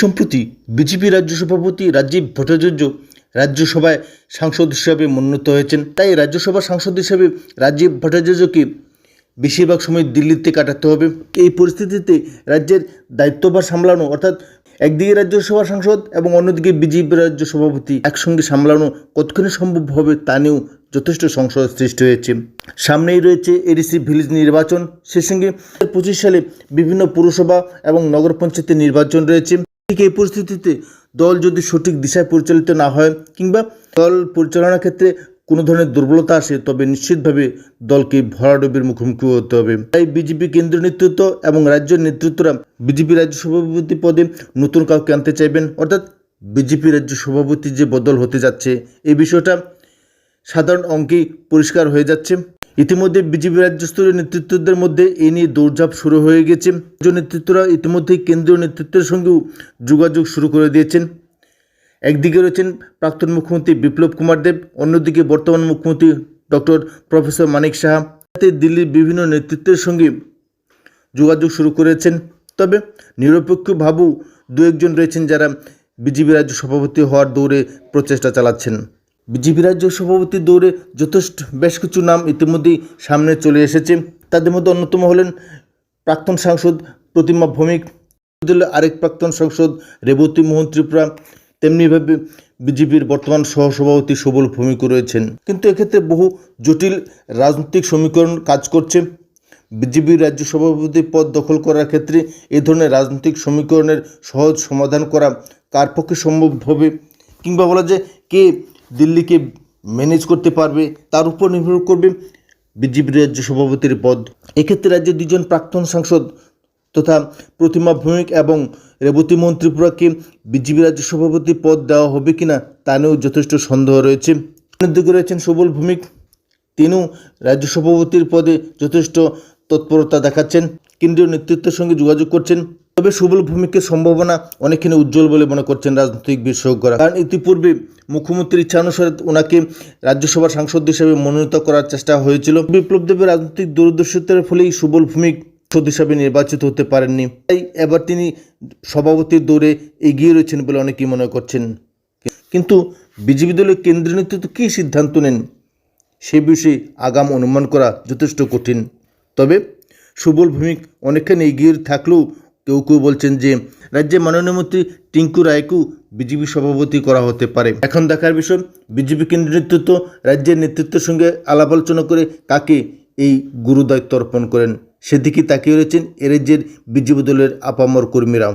সম্প্রতি বিজেপি রাজ্য সভাপতি রাজীব ভট্টাচার্য রাজ্যসভায় সাংসদ হিসাবে মনোনীত হয়েছেন। তাই রাজ্যসভার সাংসদ হিসাবে রাজীব ভট্টাচার্যকে বেশিরভাগ সময় দিল্লিতে কাটাতে হবে। এই পরিস্থিতিতে রাজ্যের দায়িত্বভার সামলানো, অর্থাৎ একদিকে রাজ্যসভার সাংসদ এবং অন্যদিকে বিজেপি রাজ্য সভাপতি একসঙ্গে সামলানো কতখানি সম্ভব হবে তা নিয়েও যথেষ্ট সংশয় সৃষ্টি হয়েছে। সামনেই রয়েছে এডিসি ভিলেজ নির্বাচন। সে সঙ্গে পঁচিশ সালে বিভিন্ন পুরসভা এবং নগর পঞ্চায়েতের নির্বাচন রয়েছে। ঠিক এই পরিস্থিতিতে দল যদি সঠিক দিশায় পরিচালিত না হয় কিংবা দল পরিচালনার ক্ষেত্রে কোনো ধরনের দুর্বলতা আসে, তবে নিশ্চিতভাবে দলকে ভরাডুবির মুখোমুখি হতে হবে। তাই বিজেপি কেন্দ্রীয় নেতৃত্ব এবং রাজ্য নেতৃত্বরা বিজেপি রাজ্য সভাপতি পদে নতুন কাউকে আনতে চাইবেন। অর্থাৎ বিজেপি রাজ্য সভাপতি যে বদল হতে যাচ্ছে এই বিষয়টা সাধারণ অঙ্কেই পরিষ্কার হয়ে যাচ্ছে। ইতিমধ্যে বিজেপি রাজ্য স্তরীয় নেতৃত্বদের মধ্যে এ নিয়ে দৌড়ঝাঁপ শুরু হয়ে গেছে। রাজ্য নেতৃত্বরা ইতিমধ্যেই কেন্দ্রীয় নেতৃত্বের সঙ্গেও যোগাযোগ শুরু করে দিয়েছেন। একদিকে রয়েছেন প্রাক্তন মুখ্যমন্ত্রী বিপ্লব কুমার দেব, অন্যদিকে বর্তমান মুখ্যমন্ত্রী ডক্টর প্রফেসর মানিক সাহা। দিল্লির বিভিন্ন নেতৃত্বের সঙ্গে যোগাযোগ শুরু করেছেন। তবে নিরপেক্ষ ভাবু দু একজন রয়েছেন যারা বিজেপি রাজ্য সভাপতি হওয়ার দৌড়ে প্রচেষ্টা চালাচ্ছেন। বিজেপি রাজ্য সভাপতির দৌড়ে যথেষ্ট বেশ কিছু নাম ইতিমধ্যেই সামনে চলে এসেছে। তাদের মধ্যে অন্যতম হলেন প্রাক্তন সাংসদ প্রতিমা ভৌমিক আরেক প্রাক্তন সাংসদ রেবতী মোহন ত্রিপুরা তেমনিভাবে বিজেপির বর্তমান সহসভাপতি সবল ভূমিকা রয়েছেন। কিন্তু এক্ষেত্রে বহু জটিল রাজনৈতিক সমীকরণ কাজ করছে। বিজেপির রাজ্য সভাপতি পদ দখল করার ক্ষেত্রে এ ধরনের রাজনৈতিক সমীকরণের সহজ সমাধান করা কার পক্ষে সম্ভব হবে? কিংবা বলা যায় কে দিল্লিকে ম্যানেজ করতে পারবে, তার উপর নির্ভর করবে বিজেপি রাজ্য সভাপতির পদ। এক্ষেত্রে রাজ্যের দুজন প্রাক্তন সাংসদ তথা প্রতিমা ভৌমিক এবং রেবতী মন্ত্রীপুরাকে বিজেপি রাজ্য সভাপতি পদ দেওয়া হবে কিনা তা নিয়েও যথেষ্ট সন্দেহ রয়েছে। অন্যদিকে রয়েছেন সবল ভৌমিক। তিনিও রাজ্য সভাপতির পদে যথেষ্ট তৎপরতা দেখাচ্ছেন। কেন্দ্রীয় নেতৃত্বের সঙ্গে যোগাযোগ করছেন। তবে সুবল ভূমিকের সম্ভাবনা অনেকখানি উজ্জ্বল বলে মনে করছেন রাজনৈতিক বিশেষজ্ঞরা। কারণ ইতিপূর্বে মুখ্যমন্ত্রীর ইচ্ছানুসারে ওনাকে রাজ্যসভার সাংসদ হিসেবে মনোনীত করার চেষ্টা হয়েছিল। বিপ্লব দেবের রাজনৈতিক দূরদর্শিতার ফলেই সুবল ভূমিক সাংসদ হিসাবে নির্বাচিত হতে পারেননি। তাই এবার তিনি সভাপতির দৌড়ে এগিয়ে রয়েছেন বলে অনেকেই মনে করছেন। কিন্তু বিজেপি দলের কেন্দ্রীয় নেতৃত্ব কী সিদ্ধান্ত নেন, সে বিষয়ে আগাম অনুমান করা যথেষ্ট কঠিন। তবে সুবল ভূমিক অনেকখানি এগিয়ে থাকলেও কেউ কেউ বলছেন যে, রাজ্যে মাননীয় মন্ত্রী টিঙ্কু রায়কেও বিজেপি সভাপতি করা হতে পারে। এখন দেখার বিষয়, বিজেপি কেন্দ্রীয় নেতৃত্ব, রাজ্যের নেতৃত্বের সঙ্গে আলাপ আলোচনা করে কাকে এই গুরুদায়িত্ব অর্পণ করেন? সেদিকে তাকিয়ে রয়েছেন এ রাজ্যের বিজেপি দলের আপামর কর্মীরাও।